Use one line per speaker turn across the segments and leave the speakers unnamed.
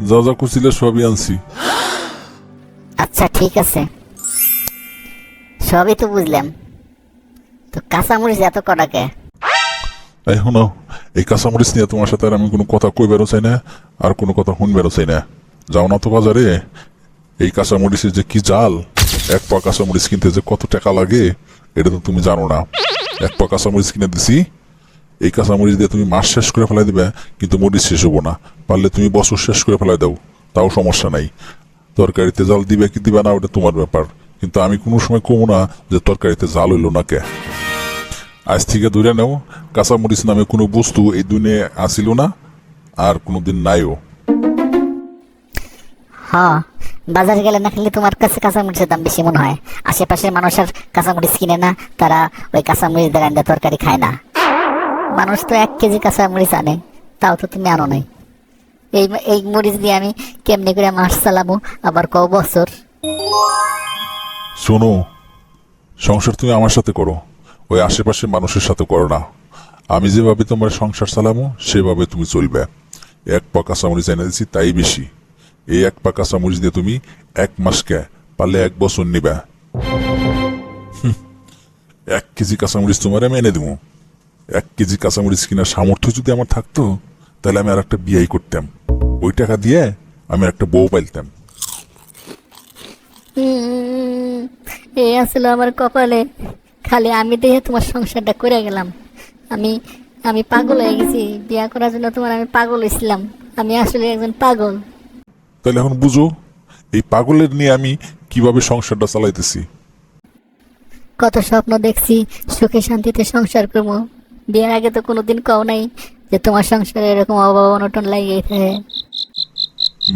যা যা কুচিলে সবই আনছি।
আচ্ছা ঠিক আছে। সবই তো বুঝলাম। তো কাঁচামরিচ এত কটাকে
এই শোনো এই কাঁচামরিচ নিয়ে তোমার সাথে আর আমি কোনো কথা কই বেরো চাই না আর কোনো কথা শুন বেরো চাই না। যাও না তো বাজারে এই কাঁচামরিচের যে কি জাল এক পা কাঁচামরিচ কিনতে যে কত টাকা লাগে এটা তো তুমি জানো না। এক পা কাঁচামরিচ কিনে দিছি এই কাঁচামরিচ দিয়ে তুমি মাস শেষ করে ফেলাই দিবে, কিন্তু মরিচ শেষ হব না। পারলে তুমি বছর শেষ করে ফেলাই দাও, তাও সমস্যা নাই। তরকারিতে জাল দিবে কি দিবে না, ওটা তোমার ব্যাপার। কিন্তু আমি কোনো সময় কমো না যে তরকারিতে জাল হইল না কে। আজ থেকে ধরে নাও কাঁচামরিচ নামে কোনো বস্তু এই দুনিয়ায় আসিল না, আর কোনোদিন নাইও।
হ্যাঁ বাজারে গেলে না খেলে তোমার কাছে কাঁচামরিচের দাম বেশি মনে হয়। আশেপাশের মানুষ আর কাঁচামরিচ কিনে না, তারা ওই কাঁচামরিচ রান্না তরকারি খায় না। মানুষ তো এক কেজি কাঁচামরিচ আনে, তাও তো তুমি আনো নাই। এই এই মরিচ দিয়ে আমি কেমনি করে মাস চালাবো, আবার ক বছর?
শোনো, সংসার তুমি আমার সাথে করো, ওই আশেপাশের মানুষের সাথে করো না। আমি যেভাবে তোমার সংসার চালামো সেভাবে তুমি চলবে। এক পা কাঁচামরিচ এনে দিচ্ছি তাই বেশি। এই এক পা কাঁচামরিচ দিয়ে তুমি এক মাসকে পারলে এক বছর নিবে। এক কেজি কাঁচামরিচ তোমার আমি এনে দেবো এক কেজি কাঁচামরিচ কেনার সামর্থ্য যদি আমার থাকতো তাহলে আমি আর একটা বিয়াই করতাম। ওই টাকা দিয়ে আমি একটা বউ পাইতাম
এই আসলে আমার কপালে। খালি আমি দেখে তোমার সংসারটা করে গেলাম। আমি আমি পাগল হয়ে গেছি। বিয়া করার জন্য তোমার আমি পাগল হয়েছিলাম। আমি আসলে একজন পাগল।
তাহলে এখন বুঝো এই পাগলের নিয়ে আমি কীভাবে সংসারটা চালাইতেছি।
কত স্বপ্ন দেখছি সুখে শান্তিতে সংসার করব। বিয়ের আগে তো কোনোদিন কও নাই যে তোমার সংসারে এরকম অভাব অনটন লাগিয়ে থাকে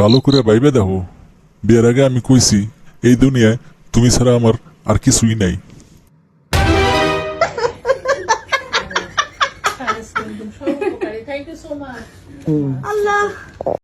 ভালো করে ভাইবে দেখো। বিয়ের আগে আমি কইছি এই দুনিয়ায় তুমি ছাড়া আমার আর কিছুই নাই।
Much.